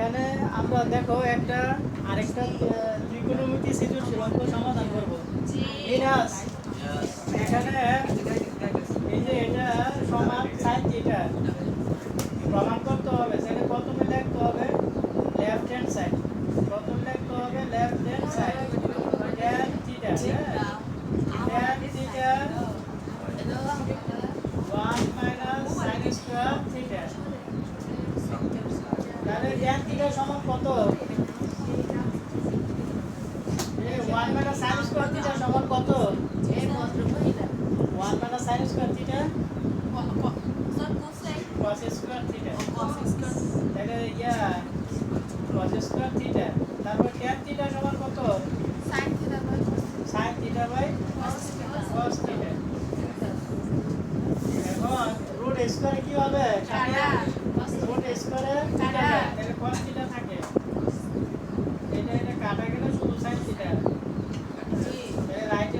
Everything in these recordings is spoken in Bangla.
এখানে আমরা দেখো একটা আরেকটা ত্রিকোণমিতি সৃজনশীল অঙ্ক সমাধান করব। এখানে এই যে এটা সমান সাইন থিটা প্রমাণ করতে হবে, সেটা প্রথমে লিখতে হবে লেফট হ্যান্ড সাইড প্রথমে লিখতে হবে left hand side tan theta tan theta 1 minus sine square theta তাহলে ট্যান থিটা সমান কত? One 1 minus sine square theta সমান কত? 1 minus sine square theta cos square theta তাহলে ইয়া cos স্কোয়ার থিটা তারপর ট্যান থিটা সমান কত sin theta by cos theta এখন রুট স্কয়ারে কি হবে রুট স্কয়ারে থিটা তাহলে cos থিটা থাকে এটা এটা কাটা গেলে শুধু sin থিটা তাহলে রাইট হ্যান্ড সাইড হয়ে গেল হ্যাঁ সেটা অর্থাৎ লেফট হ্যান্ড সাইড সমান রাইট হ্যান্ড সাইড এই দেখো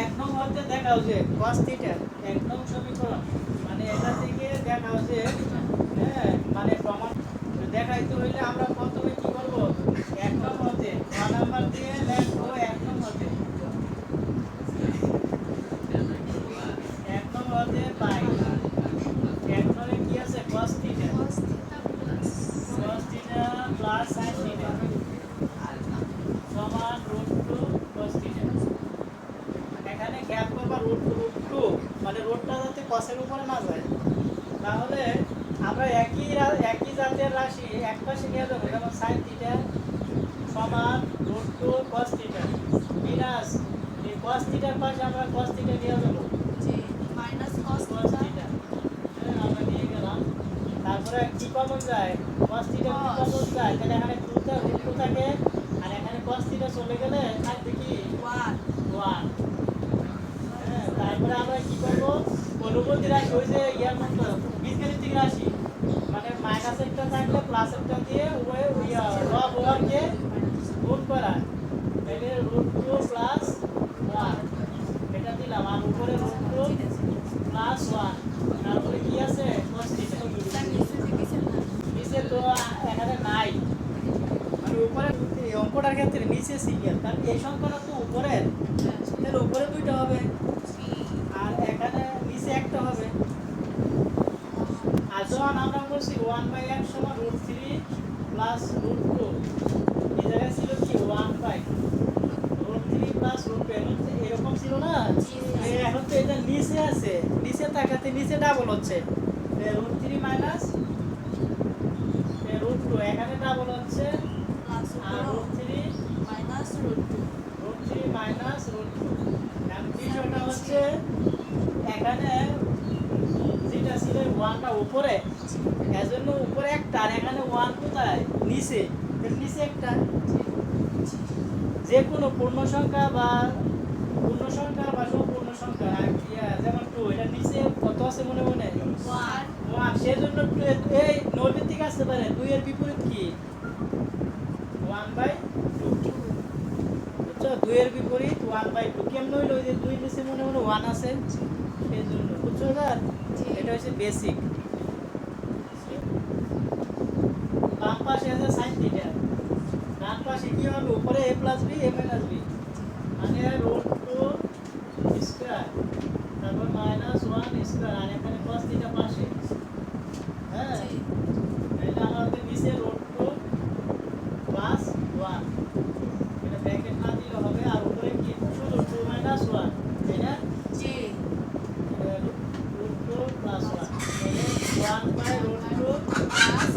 এক নং হতে দেখাও যে cos থিটা এক মানে এটা থেকে দেখাও যে হ্যাঁ মানে দেখাইতে হইলে আমরা প্রথমে কি করব এক নং হতে গ নাম্বার দিয়ে লিখব এক নং হতে এক নং হতে পাই এক নং কি আছে cos theta cos theta plus sin theta সমান রুট টু cos থিটা এখানে গ্যাপ করবা রুট রুট টু মানে কসের উপরে না যায়। তাহলে আমরা একই একই জাতের রাশি এক পাশে নিয়ে যাব যেমন সাইন থিটা সমান রুট টু cos থিটা বিনাস এই cos থিটার পাশে আমরা cos থিটা নিয়ে যাব। থিটা হ্যাঁ, আমরা নিয়ে গেলাম। তারপরে কি কমন যায়? cos থিটা কি কমন যায়? তাহলে এখানে টুটা রুট টু থাকে। பார்த்தீங்கன்னா যখন আমরা বলছি ওয়ান বাই এক সমান root three plus root two এই জায়গায় ছিল কি? One by root three plus root two এরকম ছিল না? এখন তো এটা নিচে আছে। নিচে তাকাতে নিচে ডাবল হচ্ছে। Root three minus root two এখানে ডাবল হচ্ছে। আর root three root three minus root two বিষয়টা হচ্ছে এখানে যেটা ছিল ওয়ানটা উপরে এজন্য উপরে একটা আর এখানে ওয়ান কোথায়? নিচে। এর নিচে একটা। যে কোনো পূর্ণ সংখ্যা বা পূর্ণ সংখ্যা বা সম্পূর্ণ সংখ্যা আর ইয়া, যেমন টু এটা নিচে কত আছে মনে মনে? ওয়ান সেজন্য টু এর- এই নৈমিত্তিক আসতে পারে। দুই এর বিপরীত কি? ওয়ান বাই টু বুঝছ? দুইয়ের বিপরীত ওয়ান বাই টু কেমন হইল? ওই যে দুই নিচে মনে মনে ওয়ান আছে। সেই জন্য বুঝছ এটা হচ্ছে বেসিক পাশে আছে সাইন থিটা ডান পাশে কি হবে? উপরে A plus B A minus B মানে রুট টু স্কোয়ার তারপর মাইনাস ওয়ান স্কোয়ার আর এখানে cos থিটা পাশে। হ্যাঁ তাহলে আমাদের নিচে রুট টু প্লাস ওয়ান এটা ব্র্যাকেট না দিলে হবে আর উপরে কি শুধু টু মাইনাস ওয়ান তাই না root two plus one one by root two plus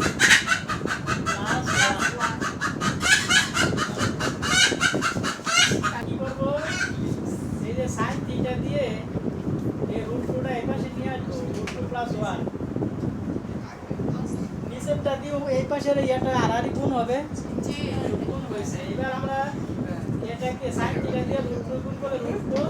one কি করব এই যে সাইন থিটা দিয়ে এই রুট টুটা এই পাশে নিয়ে আসব রুট টু প্লাস ওয়ান নিচেরটা দিয়ে এই পাশের ইয়াটা আড়াআড়ি গুণ হবে গুণ হয়েছে এবার আমরা এটাকে সাইড থেকে দিয়ে রুট গুণ করে রুট টু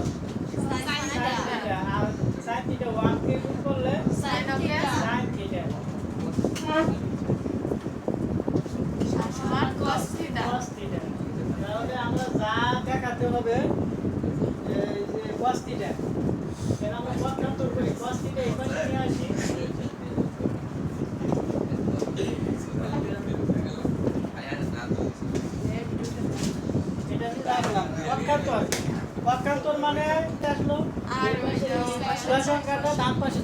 অনেক দেখল। আর সংখ্যাটা দাম পাশে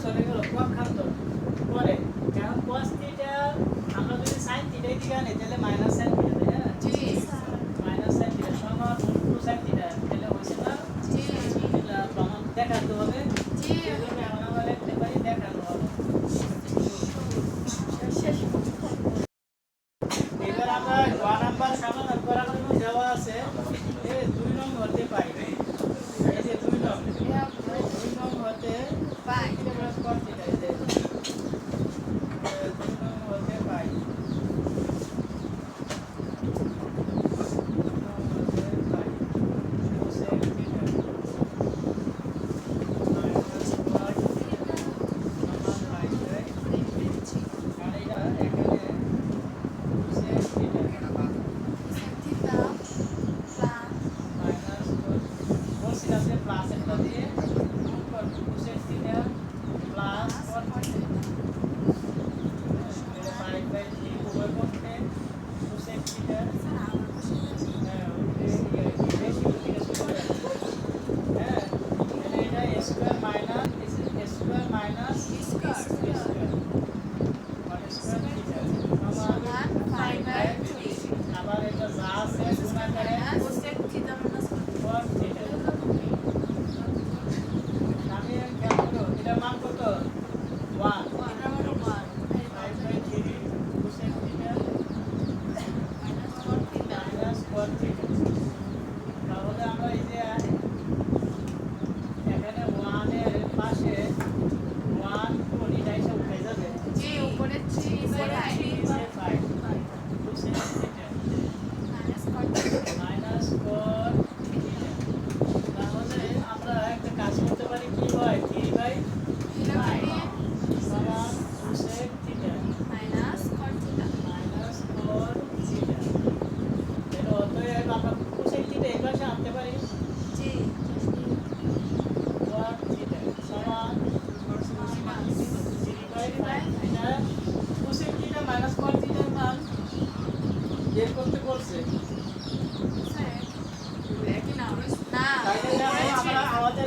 Yes.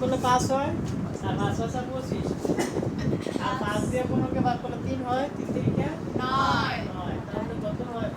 করলে পাঁচ হয় আর পাঁচ পাঁচা পঁচিশ। আর পাঁচ দিয়ে পনেরোকে ভাগ করলে তিন হয় তিন তিনকে নয়। নয়। তাহলে কত হয়?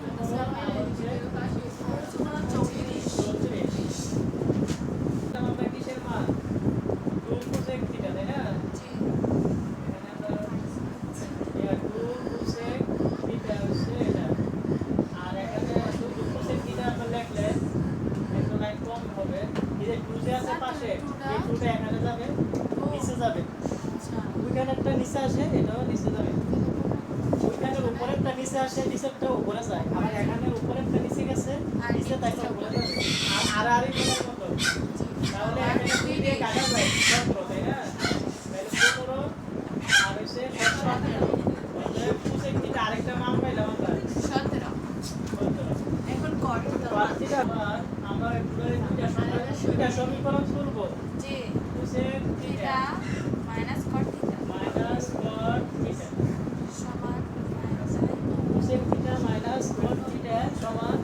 সমান